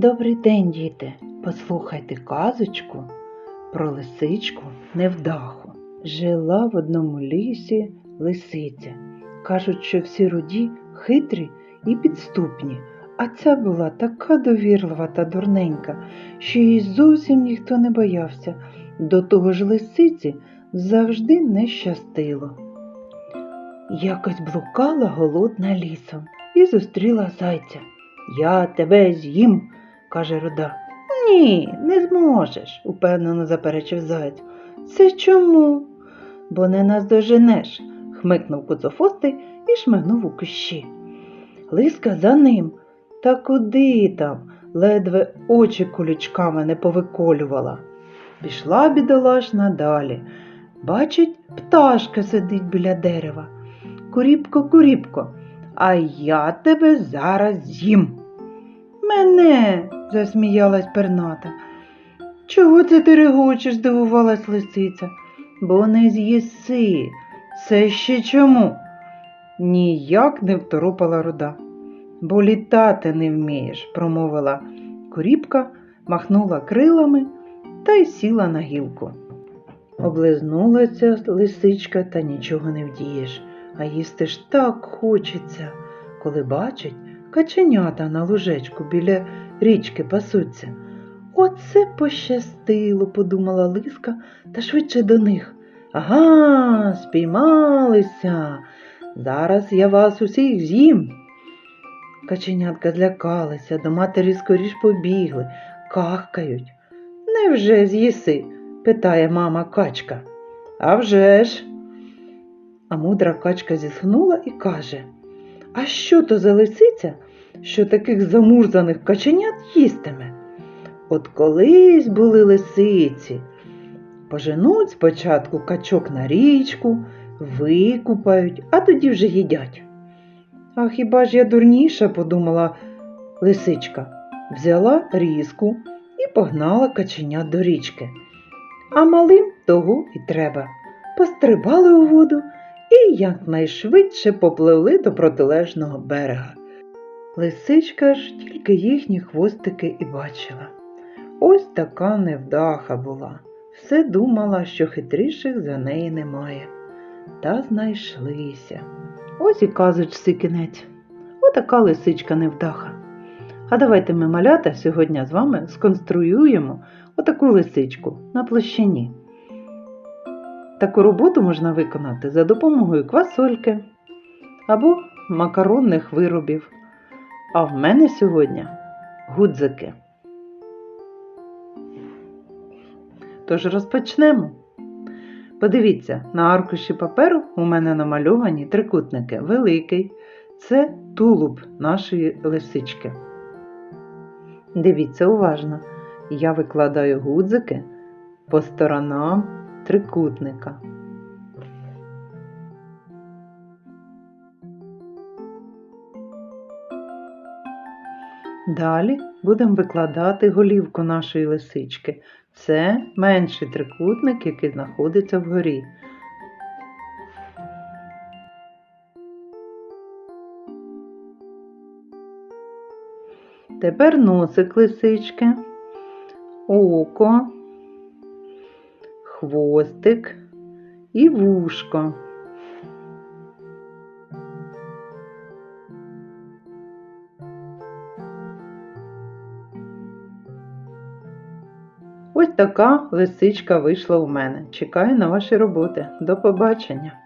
Добрий день, діти! Послухайте казочку про лисичку невдаху. Жила в одному лісі лисиця. Кажуть, що всі руді хитрі і підступні, а ця була така довірлива та дурненька, що їй зовсім ніхто не боявся. До того ж лисиці завжди не щастило. Якось блукала голодна лісом і зустріла зайця. Я тебе з'їм, каже руда. Ні, не зможеш, упевнено заперечив заяць. Це чому? Бо не наздоженеш, хмикнув куцофостий і шмигнув у кущі. Лиска за ним. Та куди там? ледве очі кулючками не повиколювала. Пішла бідолашна далі. Бачить, пташка сидить біля дерева. Куріпко, куріпко, а я тебе зараз з'їм. Мене, засміялась перната. Чого це ти регочеш? здивувалась лисиця. Бо не з'їси. Це ще чому? Ніяк не второпала руда. Бо літати не вмієш, промовила коріпка, махнула крилами та й сіла на гілку. Облизнулася лисичка та нічого не вдієш, а їсти ж так хочеться, коли бачить, каченята на лужечку біля річки пасуться. Оце пощастило, подумала лиска та швидше до них. Ага, спіймалися. Зараз я вас усіх з'їм. Каченятка злякалися, до матері скоріш побігли, кахкають. Невже з'їси? питає мама качка. «А вже ж!» А мудра качка зітхнула і каже А що то за лисиця, що таких замурзаних каченят їстиме? От колись були лисиці. Поженуть спочатку качок на річку, викупають, а тоді вже їдять. А хіба ж я дурніша, подумала лисичка, взяла різку і погнала каченят до річки. А малим того і треба. Пострибали у воду і якнайшвидше попливли до протилежного берега. Лисичка ж тільки їхні хвостики і бачила. Ось така невдаха була. Все думала, що хитріших за неї немає. Та знайшлися. Ось і казочці кінець. Отака лисичка невдаха. А давайте ми малята сьогодні з вами сконструюємо отаку лисичку на площині. Таку роботу можна виконати за допомогою квасольки або макаронних виробів. А в мене сьогодні гудзики. Тож розпочнемо. Подивіться, на аркуші паперу у мене намальовані трикутники. Великий це тулуб нашої лисички. Дивіться уважно, я викладаю гудзики по сторонам трикутника. Далі будемо викладати голівку нашої лисички. Це менший трикутник, який знаходиться вгорі. Тепер носик лисички, око, хвостик і вушко. Ось така лисичка вийшла у мене. Чекаю на ваші роботи. До побачення!